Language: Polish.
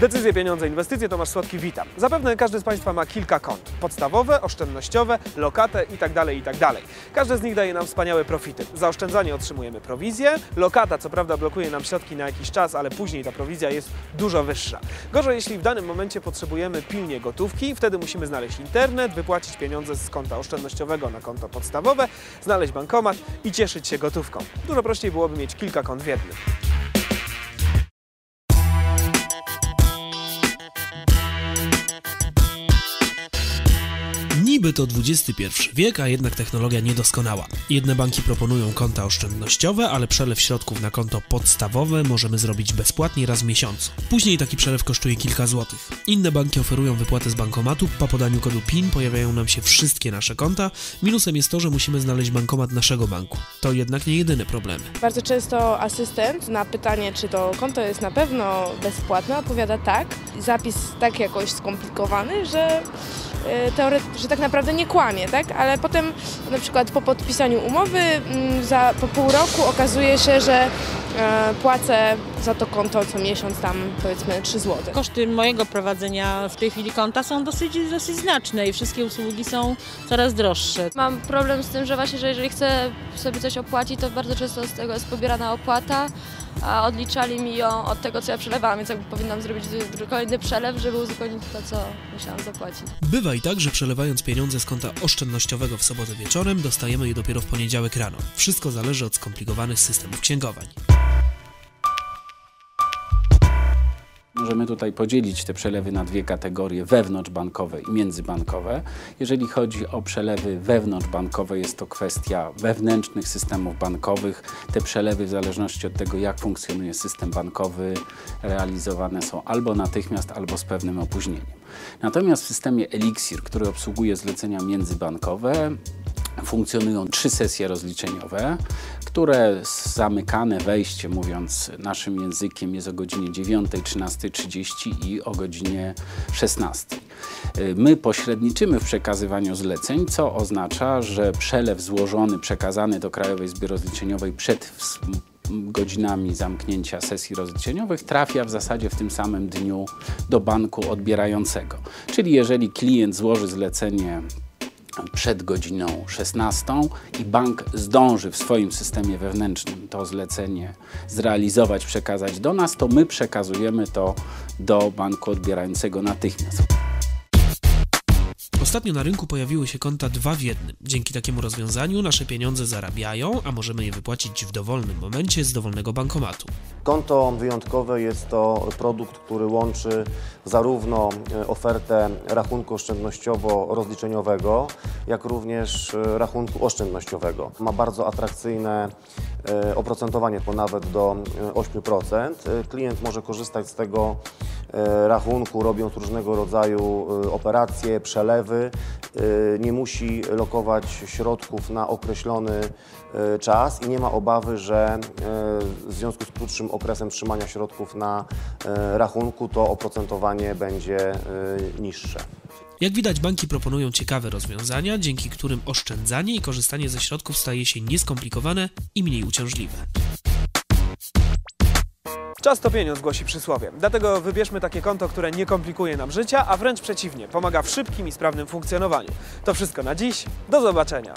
Decyzje, pieniądze, inwestycje Tomasz Słodki, witam. Zapewne każdy z Państwa ma kilka kont. Podstawowe, oszczędnościowe, lokatę itd., itd. Każde z nich daje nam wspaniałe profity. Za oszczędzanie otrzymujemy prowizję, lokata co prawda blokuje nam środki na jakiś czas, ale później ta prowizja jest dużo wyższa. Gorzej, jeśli w danym momencie potrzebujemy pilnie gotówki, wtedy musimy znaleźć internet, wypłacić pieniądze z konta oszczędnościowego na konto podstawowe, znaleźć bankomat i cieszyć się gotówką. Dużo prościej byłoby mieć kilka kont w jednym. Niby to XXI wiek, a jednak technologia niedoskonała. Jedne banki proponują konta oszczędnościowe, ale przelew środków na konto podstawowe możemy zrobić bezpłatnie raz w miesiącu. Później taki przelew kosztuje kilka złotych. Inne banki oferują wypłatę z bankomatu, po podaniu kodu PIN pojawiają nam się wszystkie nasze konta. Minusem jest to, że musimy znaleźć bankomat naszego banku. To jednak nie jedyne problemy. Bardzo często asystent na pytanie, czy to konto jest na pewno bezpłatne, odpowiada tak. Zapis tak jakoś skomplikowany, że, teoret- że tak naprawdę nie kłamie, tak? Ale potem na przykład po podpisaniu umowy mm, za, po pół roku okazuje się, że e, płacę za to konto co miesiąc tam powiedzmy 3 zł. Koszty mojego prowadzenia w tej chwili konta są dosyć, dosyć znaczne i wszystkie usługi są coraz droższe. Mam problem z tym, że właśnie, że jeżeli chcę sobie coś opłacić, to bardzo często z tego jest pobierana opłata, a odliczali mi ją od tego, co ja przelewałam, więc jakby powinnam zrobić kolejny przelew, żeby uzupełnić to, co musiałam zapłacić. Bywa i tak, że przelewając pieniądze z konta oszczędnościowego w sobotę wieczorem, dostajemy je dopiero w poniedziałek rano. Wszystko zależy od skomplikowanych systemów księgowań. Możemy tutaj podzielić te przelewy na dwie kategorie wewnątrzbankowe i międzybankowe. Jeżeli chodzi o przelewy wewnątrzbankowe, jest to kwestia wewnętrznych systemów bankowych. Te przelewy, w zależności od tego, jak funkcjonuje system bankowy, realizowane są albo natychmiast, albo z pewnym opóźnieniem. Natomiast w systemie Elixir, który obsługuje zlecenia międzybankowe, funkcjonują trzy sesje rozliczeniowe, które zamykane wejście, mówiąc naszym językiem, jest o godzinie 9, 13.30 i o godzinie 16. Y, My pośredniczymy w przekazywaniu zleceń, co oznacza, że przelew złożony, przekazany do Krajowej Izby Rozliczeniowej przed godzinami zamknięcia sesji rozliczeniowych trafia w zasadzie w tym samym dniu do banku odbierającego. Czyli jeżeli klient złoży zlecenie przed godziną 16 i bank zdąży w swoim systemie wewnętrznym to zlecenie zrealizować, przekazać do nas, to my przekazujemy to do banku odbierającego natychmiast. Ostatnio na rynku pojawiły się konta dwa w jednym. Dzięki takiemu rozwiązaniu nasze pieniądze zarabiają, a możemy je wypłacić w dowolnym momencie z dowolnego bankomatu. Konto wyjątkowe jest to produkt, który łączy zarówno e, ofertę rachunku oszczędnościowo-rozliczeniowego, jak również e, rachunku oszczędnościowego. Ma bardzo atrakcyjne e, oprocentowanie, po nawet do e, 8%. E, Klient może korzystać z tego rachunku, robiąc różnego rodzaju e, operacje, przelewy. E, Nie musi lokować środków na określony e, czas i nie ma obawy, że e, w związku z krótszym okresem trzymania środków na e, rachunku to oprocentowanie będzie e, niższe. Jak widać, banki proponują ciekawe rozwiązania, dzięki którym oszczędzanie i korzystanie ze środków staje się nieskomplikowane i mniej uciążliwe. Czas to pieniądz, głosi przysłowie. Dlatego wybierzmy takie konto, które nie komplikuje nam życia, a wręcz przeciwnie, pomaga w szybkim i sprawnym funkcjonowaniu. To wszystko na dziś. Do zobaczenia.